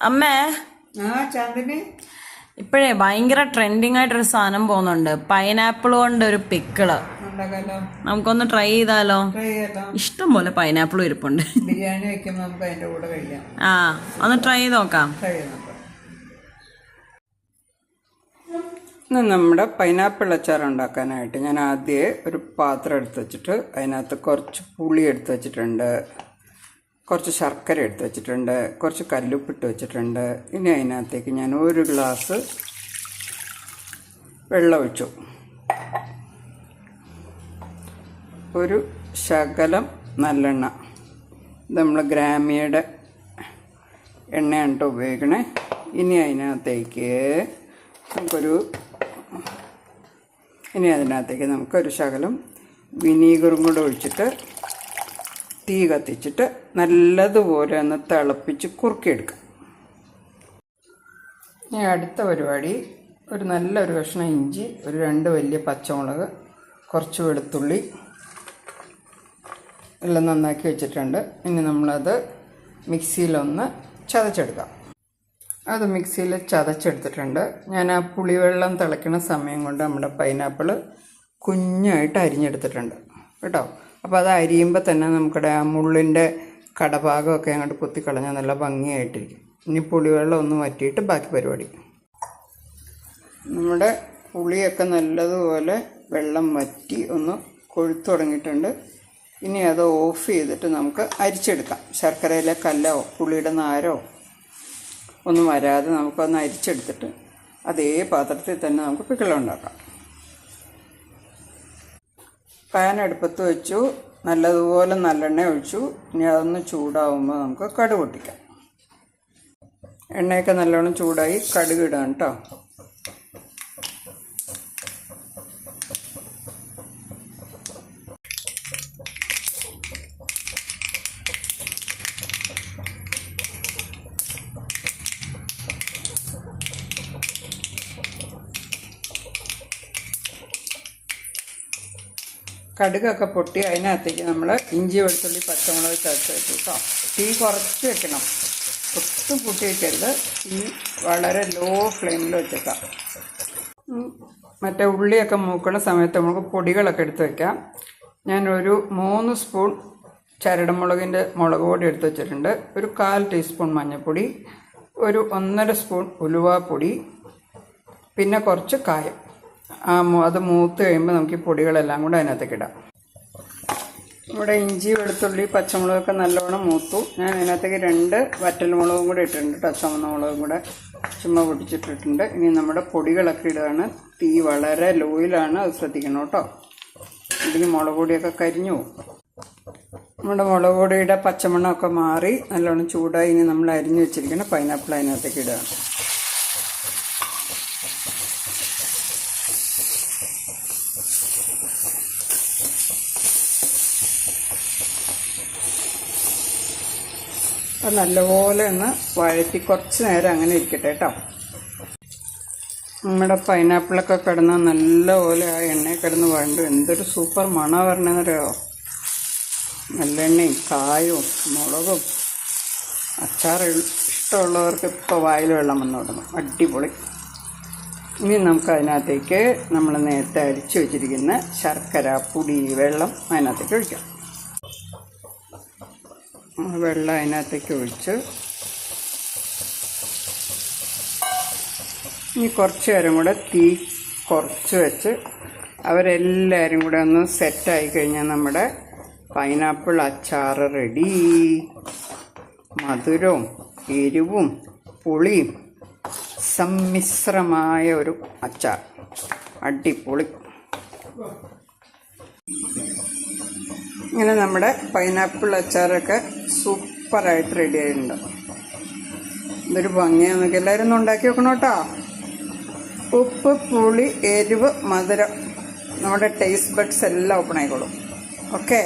അമ്മേ. ഇപ്പോഴേ ഭയങ്കര ട്രെൻഡിങ് ആയിട്ടൊരു സാധനം പോകുന്നുണ്ട്. പൈനാപ്പിൾ കൊണ്ട് ഒരു പിക്കിൾ നമുക്കൊന്ന് ട്രൈ ചെയ്താലോ? ഇഷ്ടം പോലെ പൈനാപ്പിൾ ഇരിപ്പുണ്ട്. ബിരിയാണി വെക്കുമ്പോൾ നമുക്ക് അതിന്റെ കൂടെ കഴിക്കാം. ആ ഒന്ന് ട്രൈ ചെയ്ത് നോക്കാം. ട്രൈ ചെയ്ത് നോക്കാം. ഇന്ന് നമ്മുടെ പൈനാപ്പിൾ അച്ചാർ ഉണ്ടാക്കാനായിട്ട് ഞാൻ ആദ്യം ഒരു പാത്രം എടുത്ത് വെച്ചിട്ട് അതിനകത്ത് കുറച്ച് പുളി എടുത്ത് വെച്ചിട്ടുണ്ട്. കുറച്ച് ശർക്കര എടുത്ത് വെച്ചിട്ടുണ്ട് കുറച്ച് കല്ലുപ്പിട്ട് വെച്ചിട്ടുണ്ട്. ഇനി അതിനകത്തേക്ക് ഞാൻ ഒരു ഗ്ലാസ് വെള്ളം ഒഴിച്ചു. ഒരു ശകലം നല്ലെണ്ണ. നമ്മൾ ഗ്രാമിയുടെ എണ്ണയാണ് കേട്ടോ ഉപയോഗിക്കണേ. ഇനി അതിനകത്തേക്ക് നമുക്കൊരു ഇനി അതിനകത്തേക്ക് നമുക്കൊരു ശകലം വിനീഗറും കൂടെ ഒഴിച്ചിട്ട് തീ കത്തിച്ചിട്ട് നല്ലതുപോലെ ഒന്ന് തിളപ്പിച്ച് കുറുക്കിയെടുക്കാം. ഇനി അടുത്ത പരിപാടി ഒരു നല്ലൊരു കഷ്ണം ഇഞ്ചി ഒരു രണ്ട് വലിയ പച്ചമുളക് കുറച്ച് വെളുത്തുള്ളി എല്ലാം നന്നാക്കി വെച്ചിട്ടുണ്ട്. ഇനി നമ്മളത് മിക്സിയിലൊന്ന് ചതച്ചെടുക്കാം. അത് മിക്സിയിൽ ചതച്ചെടുത്തിട്ടുണ്ട്. ഞാൻ ആ പുളിവെള്ളം തിളയ്ക്കുന്ന സമയം കൊണ്ട് നമ്മുടെ പൈനാപ്പിൾ കുഞ്ഞായിട്ട് അരിഞ്ഞെടുത്തിട്ടുണ്ട്. കേട്ടോ? അപ്പോൾ അത് അരിയുമ്പോൾ തന്നെ നമുക്കിടെ ആ മുള്ളിന്റെ കടഭാഗമൊക്കെ അങ്ങോട്ട് കുത്തിക്കളഞ്ഞാൽ നല്ല ഭംഗിയായിട്ടിരിക്കും. ഇനി പുളിവെള്ളം ഒന്ന് വറ്റിയിട്ട് ബാക്കി പരിപാടി. നമ്മുടെ പുളിയൊക്കെ നല്ലതുപോലെ വെള്ളം വറ്റി ഒന്ന് കൊഴുത്തു തുടങ്ങിയിട്ടുണ്ട്. ഇനി അത് ഓഫ് ചെയ്തിട്ട് നമുക്ക് അരിച്ചെടുക്കാം. ശർക്കരയിലെ കല്ലോ പുളിയുടെ നാരോ ഒന്നും വരാതെ നമുക്കൊന്ന് അരിച്ചെടുത്തിട്ട് അതേ പാത്രത്തിൽ തന്നെ നമുക്ക് പിക്കളം ഉണ്ടാക്കാം. പാൻ എടുപ്പത്ത് വെച്ചു നല്ലതുപോലെ നല്ലെണ്ണ ഒഴിച്ചു. ഇനി അതൊന്ന് ചൂടാവുമ്പോൾ നമുക്ക് കടുക് പൊട്ടിക്കാം. എണ്ണയൊക്കെ നല്ലോണം ചൂടായി കടുക് ഇടാം കേട്ടോ. കടുകൊക്കെ പൊട്ടി അതിനകത്തേക്ക് നമ്മൾ ഇഞ്ചി വെളുത്തുള്ളി പച്ചമുളക് ചേർത്ത് വെച്ചു കേട്ടോ. തീ കുറച്ച് വെക്കണം. ഒട്ടും കൂട്ടി വെക്കരുത്. തീ വളരെ ലോ ഫ്ലെയിമിൽ വെച്ചേക്കാം. മറ്റേ ഉള്ളിയൊക്കെ മൂക്കണ സമയത്ത് നമുക്ക് പൊടികളൊക്കെ എടുത്ത് വെക്കാം. ഞാനൊരു മൂന്ന് സ്പൂൺ ചരടമുളകിന്റെ മുളക് പൊടി എടുത്ത് വെച്ചിട്ടുണ്ട്. ഒരു കാൽ ടീസ്പൂൺ മഞ്ഞൾപ്പൊടി. ഒരു ഒന്നര സ്പൂൺ ഉലുവാപ്പൊടി. പിന്നെ കുറച്ച് കായം. ആ അത് മൂത്ത് കഴിയുമ്പോൾ നമുക്ക് ഈ പൊടികളെല്ലാം കൂടെ അതിനകത്തേക്ക് ഇടാം. ഇവിടെ ഇഞ്ചി വെളുത്തുള്ളി പച്ചമുളകൊക്കെ നല്ലോണം മൂത്തു. ഞാൻ അതിനകത്തേക്ക് രണ്ട് വറ്റൽമുളകും കൂടെ ഇട്ടിട്ടുണ്ട് കേട്ടോ. ചുമന്ന മുളകും കൂടെ ചുമ്മാ പൊടിച്ചിട്ടിട്ടുണ്ട്. ഇനി നമ്മുടെ പൊടികളൊക്കെ ഇടുകയാണ് തീ വളരെ ലോയിലാണ് അത് ശ്രദ്ധിക്കണം കേട്ടോ. അല്ലെങ്കിൽ മുളക് പൊടിയൊക്കെ കരിഞ്ഞു പോകും. നമ്മുടെ മുളക് പൊടിയുടെ പച്ചമണ്ണമൊക്കെ മാറി നല്ലോണം ചൂടായി ഇനി നമ്മൾ അരിഞ്ഞു വെച്ചിരിക്കുന്ന പൈനാപ്പിൾ അതിനകത്തേക്ക് ഇടുകയാണ് അത് നല്ലപോലെ ഒന്ന് വഴറ്റി കുറച്ച് നേരം അങ്ങനെ ഇരിക്കട്ടെ കേട്ടോ. നമ്മുടെ പൈനാപ്പിളൊക്കെ കിടന്ന് നല്ലപോലെ ആ എണ്ണയിൽ കിടന്ന് വേണ്ട എന്തൊരു സൂപ്പർ മണം വരണമെന്നറിയോ നല്ലെണ്ണയും കായവും മുളകും അച്ചാർ ഇഷ്ടമുള്ളവർക്ക് ഇപ്പോൾ വായിൽ വെള്ളം വന്നു തുടങ്ങും അടിപൊളി. ഇനി നമുക്ക് അതിനകത്തേക്ക് നമ്മൾ നേരത്തെ അരിച്ചു വെച്ചിരിക്കുന്ന ശർക്കര പുടി വെള്ളം അതിനകത്തേക്ക് ഒഴിക്കാം. വെള്ളം അതിനകത്തേക്ക് ഒഴിച്ച് ഇനി കുറച്ച് നേരം കൂടെ തീ കുറച്ച് വെച്ച് അവരെല്ലാവരും കൂടെ ഒന്ന് സെറ്റായി കഴിഞ്ഞാൽ നമ്മുടെ പൈനാപ്പിൾ അച്ചാർ റെഡി മധുരവും എരിവും പുളിയും സമ്മിശ്രമായ ഒരു അച്ചാർ. അടിപൊളി. ഇങ്ങനെ നമ്മുടെ പൈനാപ്പിൾ അച്ചാറൊക്കെ സൂപ്പറായിട്ട് റെഡി ആയിട്ടുണ്ട്. ഇതൊരു ഭംഗിയാന്നൊക്കെ എല്ലാവരും ഒന്ന് ഉണ്ടാക്കി വെക്കണം കേട്ടോ. ഉപ്പ് പുളി എരിവ് മധുരം. നമ്മുടെ ടേസ്റ്റ് ബഡ്സ് എല്ലാം ഓപ്പൺ ആയിക്കോളും. ഓക്കെ